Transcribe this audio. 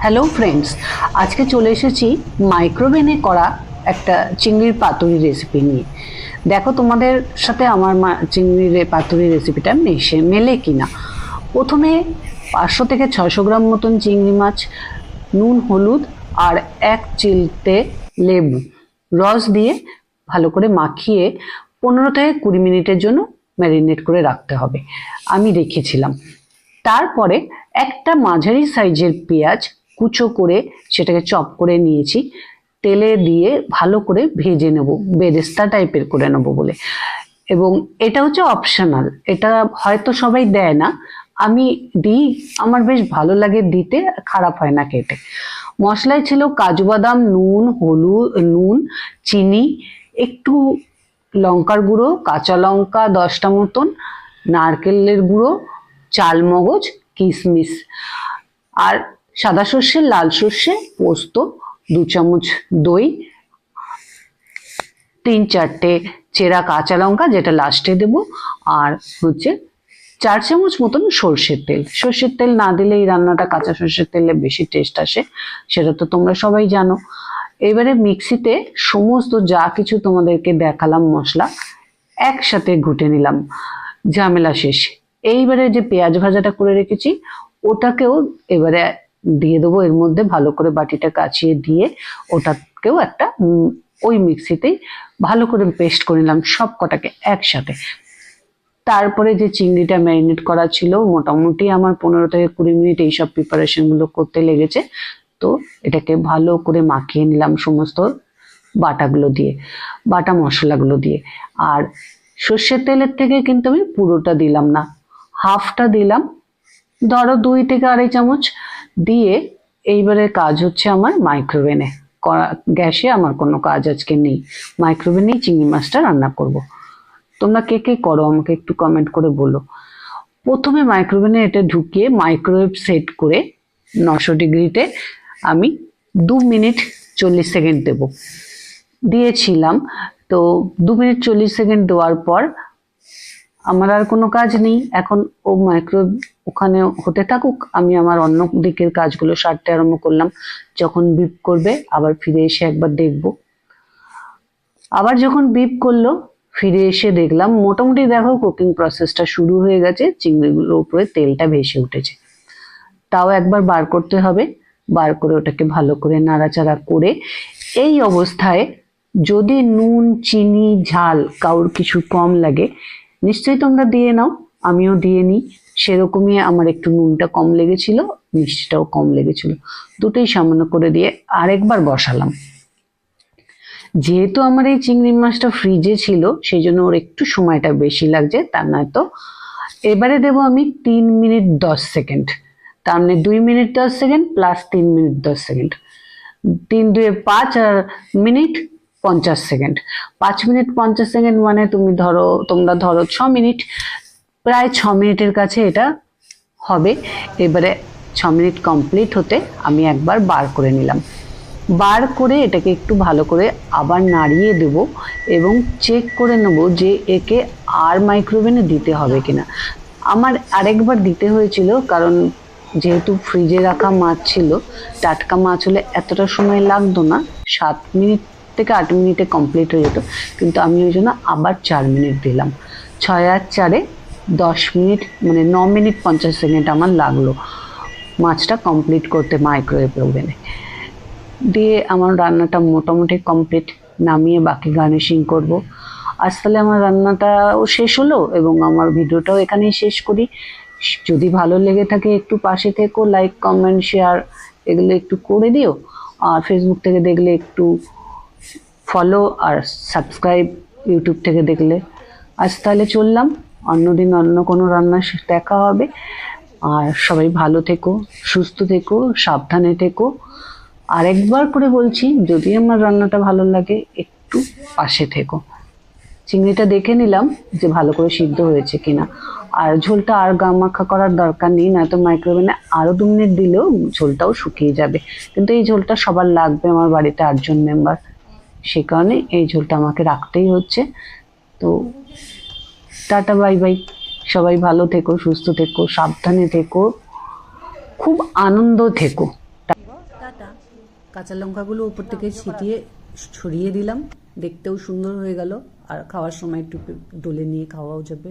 Hello friends আজকে চলে এসেছি মাইক্রোওভেনে করা একটা চিংড়ির পাতুরি রেসিপি নিয়ে। দেখো তোমাদের সাথে আমার মা- চিংড়ির পাতুরি রেসিপিটা মেশে, মেলে কি না প্রথমে পাঁচশো থেকে ছয়শো গ্রাম মতন চিংড়ি মাছ, নুন, হলুদ আর এক চিলতে লেবু, রস দিয়ে ভালো করে মাখিয়ে পনেরো থেকে কুড়ি মিনিটের জন্য ম্যারিনেট করে রাখতে হবে। আমি রেখেছিলাম। তারপরে একটা মাঝারি সাইজের পেঁয়াজ কুচো করে সেটাকে চপ করে নিয়েছি। তেলে দিয়ে ভালো করে ভেজে নেব, বেরেস্তা টাইপের করে নেব বলে। এবং এটা হচ্ছে অপশনাল এটা হয়তো সবাই দেয় না। আমি দিই আমার বেশ ভালো লাগে দিতে, খারাপ হয় না খেতে। মশলায় ছিল কাজু বাদাম, নুন, হলুদ, নুন, চিনি, একটু লঙ্কার গুঁড়ো, কাঁচা লঙ্কা দশটা মতন, নারকেলের গুঁড়ো, চালমগজ কিশমিশ আর সাদা সর্ষে, লাল সর্ষে, পোস্ত, দু চামচ দই, তিন চারটে চেরা কাঁচা লঙ্কা যেটা লাস্টে দেব, আর হচ্ছে চার চামচ মতন সর্ষের তেল। সর্ষের তেল না দিলে এই রান্নাটা কাঁচা সর্ষের তেলে বেশি টেস্ট আসে, সেটা তো তোমরা সবাই জানো। এবারে মিক্সিতে সমস্ত যা কিছু তোমাদেরকে দেখালাম মশলা, একসাথে ঘুটে নিলাম। ঝামেলা শেষ। এইবারে যে পেঁয়াজ ভাজাটা করে রেখেছি, ওটাকেও এবারে দিয়ে দেবো। এর মধ্যে ভালো করে বাটিটা কাচিয়ে দিয়ে ওটাকেও একটা ওই মিক্সিতেই ভালো করে পেস্ট করে নিলাম সব কটাকে একসাথে। তারপরে যে চিংড়িটা ম্যারিনেট করা ছিল, মোটামুটি আমার পনেরো থেকে কুড়ি মিনিট এইসব প্রিপারেশনগুলো করতে লেগেছে। তো এটাকে ভালো করে মাখিয়ে নিলাম সমস্ত বাটাগুলো দিয়ে, বাটা মশলাগুলো দিয়ে। আর সর্ষের তেলের থেকে কিন্তু আমি পুরোটা দিলাম না, হাফটা দিলাম। ধরো দুই থেকে আড়াই চামচ দিয়ে এইবারে কাজ হচ্ছে আমার মাইক্রোওভেনে গ্যাসে আমার কোনো কাজ আজকে নেই। মাইক্রোওভেনেই চিংড়ি মাছটা রান্না করব। তোমরা কে কে করো আমাকে একটু কমেন্ট করে বলো। প্রথমে মাইক্রোওভেনে এটা ঢুকিয়ে মাইক্রোওয়েভ সেট করে নশো ডিগ্রিতে আমি দু মিনিট চল্লিশ সেকেন্ড দেব। দিয়েছিলাম। তো দু মিনিট চল্লিশ সেকেন্ড দেওয়ার পর আমার আর কোনো কাজ নেই। এখন ও মাইক্রো ওখানে হতে থাকুক, আমি আমার অন্য দিকের কাজগুলো সারতে আরম্ভ করলাম। যখন বিপ করবে, আবার ফিরে এসে একবার দেখব। আবার যখন বিপ করল, ফিরে এসে দেখলাম, মোটামুটি দেখো কুকিং প্রসেসটা শুরু হয়ে গেছে, চিংড়িগুলোর উপরে তেলটা ভেসে উঠেছে। তাও একবার বার করতে হবে, বার করে ওটাকে ভালো করে নাড়াচাড়া করে। এই অবস্থায় যদি নুন, চিনি, ঝাল কাউর কিছু কম লাগে নিশ্চয়ই তোমরা দিয়ে নাও, আমিও দিয়ে নিই। সেরকমই আমার একটু নুনটা কম লেগেছিল, মিষ্টিটাও কম লেগেছিল। দুটোই সামান্য করে দিয়ে আরেকবার বসালাম। যেহেতু আমার এই চিংড়ি মাছটা ফ্রিজে ছিল সেই জন্য ওর একটু সময়টা বেশি লাগছে, তার নয়তো এবারে দেব আমি তিন মিনিট দশ সেকেন্ড। তার মানে দুই মিনিট দশ সেকেন্ড প্লাস তিন মিনিট দশ সেকেন্ড। তিন দুয়ে পাঁচ মিনিট পঞ্চাশ সেকেন্ড। পাঁচ মিনিট পঞ্চাশ সেকেন্ড মানে তুমি ধরো, তোমরা ধরো ছ মিনিট। প্রায় ছ মিনিটের কাছে এটা হবে। এবারে ছ মিনিট কমপ্লিট হতে আমি একবার বার করে নিলাম। বার করে এটাকে একটু ভালো করে আবার নাড়িয়ে দেব এবং চেক করে নেব যে একে আর মাইক্রোওভেনে দিতে হবে কিনা। আমার আরেকবার দিতে হয়েছিল কারণ যেহেতু ফ্রিজে রাখা মাছ ছিল, টাটকা মাছ হলে এতটা সময় লাগতো না। সাত মিনিট থেকে আট মিনিটে কমপ্লিট হয়ে যেত। কিন্তু আমি ওই জন্য আবার চার মিনিট দিলাম। ছয় আর চারে দশ মিনিট মানে ন মিনিট পঞ্চাশ সেকেন্ড আমার লাগল মাছটা কমপ্লিট করতে মাইক্রোওয়েভ ওভেনে। দিয়ে আমার রান্নাটা মোটামুটি কমপ্লিট নামিয়ে বাকি গার্নিশিং করব। আজ তাহলে আমার রান্নাটাও শেষ হলো এবং আমার ভিডিওটাও এখানেই শেষ করি। যদি ভালো লেগে থাকে একটু পাশে থেকো লাইক কমেন্ট শেয়ার এগুলো একটু করে দিও। আর ফেসবুক থেকে দেখলে একটু ফলো আর সাবস্ক্রাইব ইউটিউব থেকে দেখলে। আজ তাহলে চললাম, অন্যদিন অন্য কোনো রান্না দেখা হবে। আর সবাই ভালো থেকো, সুস্থ থেকো, সাবধানে থেকো। আর একবার করে বলছি, যদি আমার রান্নাটা ভালো লাগে, একটু পাশে থেকো। চিংড়িটা দেখে নিলাম যে ভালো করে সিদ্ধ হয়েছে কিনা। আর ঝোলটা আর গামাখা করার দরকার নেই, নয়তো মাইক্রোওভেনে আরও দু মিনিট দিলেও ঝোলটাও শুকিয়ে যাবে। কিন্তু এই ঝোলটা সবার লাগবে আমার বাড়িতে আটজন মেম্বার সে কারণে এই ঝোলটা আমাকে রাখতেই হচ্ছে। তো টাটা, বাই বাই। সবাই ভালো থেকো, সুস্থ থেকো, সাবধানে থেকো, খুব আনন্দ থেকো। কাঁচা লঙ্কাগুলো উপর থেকে ছিটিয়ে ছড়িয়ে দিলাম। দেখতেও সুন্দর হয়ে গেল। আর খাওয়ার সময় একটু ডলে নিয়ে খাওয়াও যাবে।